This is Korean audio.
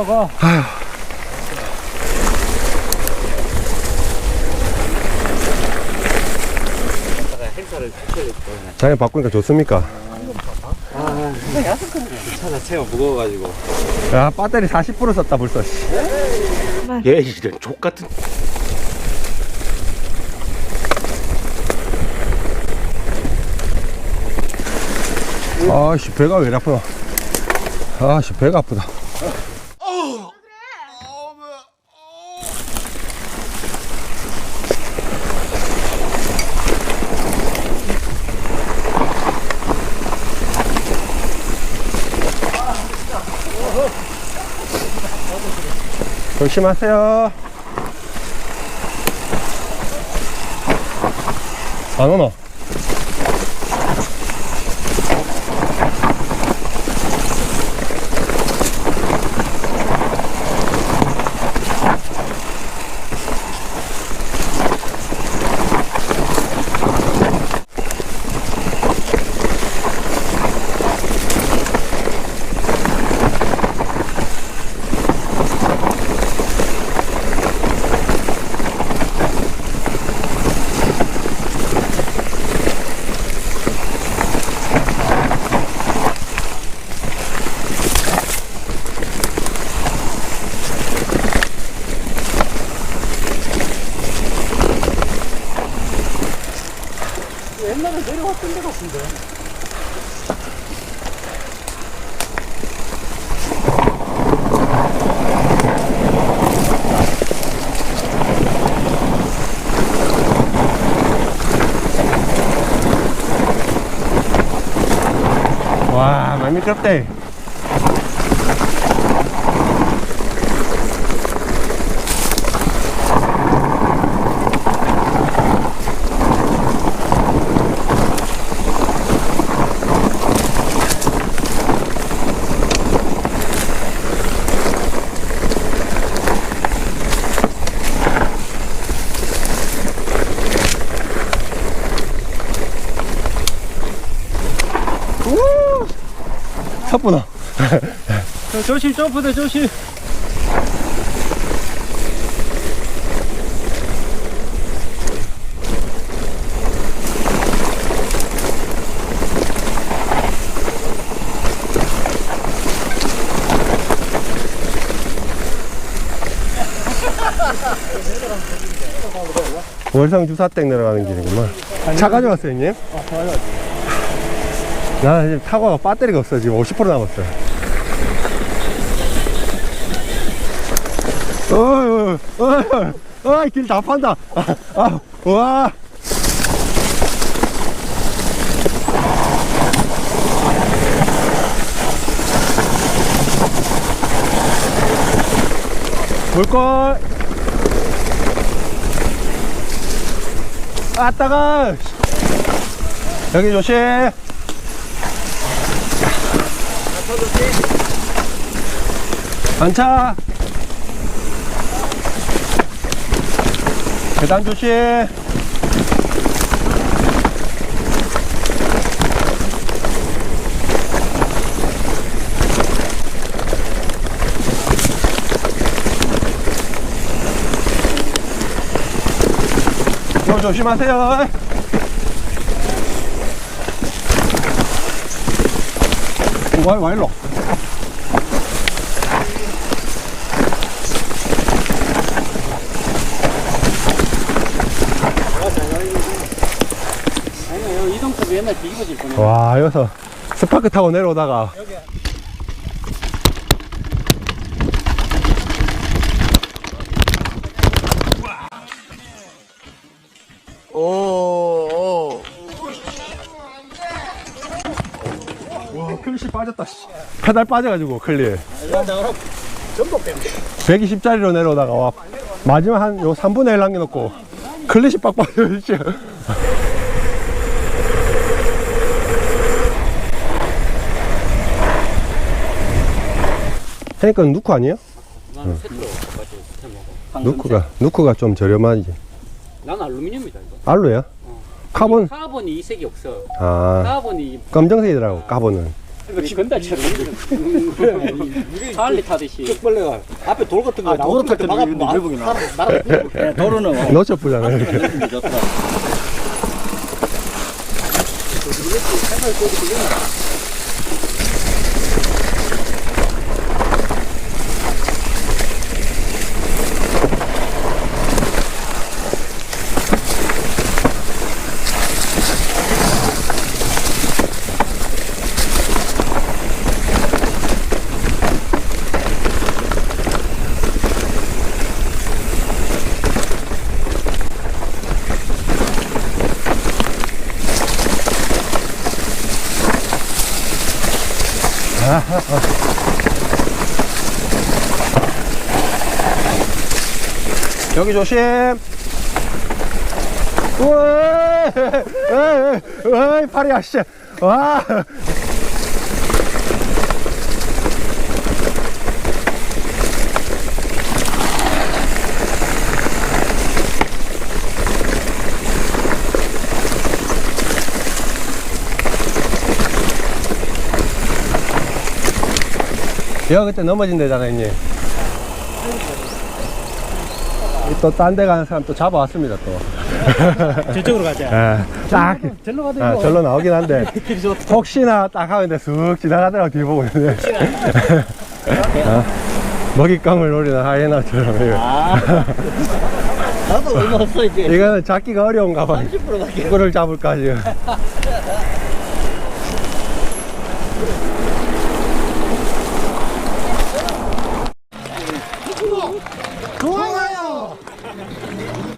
고고고. 아휴. 자연 바꾸니까 좋습니까? 아, 차 자체가 무거워가지고. 야, 배터리 40% 썼다, 벌써. 씨. 얘 이런 족 같은. 아씨, 배가 왜 아프나. 아씨, 배가 아프다. 조심하세요. 안 오나? 옛날에 내려왔던 데 같은데. 와, 많이 미끄 섭구나. 조심, 점프대 조심. 월성 주사댁 내려가는 길이구만. 차 가져왔어요, 형님? 나 지금 타고 가 배터리가 없어. 지금 50% 남았어. 어이, 어이, 어이, 길다 판다. 아, 아, 와. 물걸. 아, 따가. 여기 조심. 안차. 계단 조심. 요 조심하세요. 와, 와, 일로. 와, 여기서 스파크 타고 내려오다가. 오, 클릿이 빠졌다, 씨. 페달 빠져가지고. 전복 때문에. 120짜리로 내려오다가, 와, 마지막 한, 요 3분의 1 남겨놓고, 클릿이 빡 빠져, 씨. 그러니까 누쿠 아니에요? 나는 세트로 해 먹어. 누쿠가, 누쿠가 좀 저렴하지. 난 알루미늄이다, 이거. 알로야? 어. 카본? 카본이 이 색이 없어. 아, 카본이 검정색이더라고, 카본은. 이 건달처럼 할리 타듯이. 벌레가. 앞에 돌 같은 거 아, 같은 거 막아보면 날아 예, 도로는. 이렇게. 느낌이 좋더라. 여기 조심. 우와, 에이, 에이, 팔이야, 씨. 와. 여기 그때 넘어진 데잖아, 형님. 또 딴 데 가는 사람 또 잡아왔습니다 또. 저쪽으로 가자 예, 딱 절로 가도 아, 절로 나오긴 한데 혹시나 딱 하는데 쑥 지나가더라고 뒤 보고 있네. 어, 먹잇감을 노리는 하이에나처럼 이거. 아. 나도 얼마 없어, 이제. 이거는 잡기가 어려운가 봐. 30%밖에. 누구를 잡을까 지금.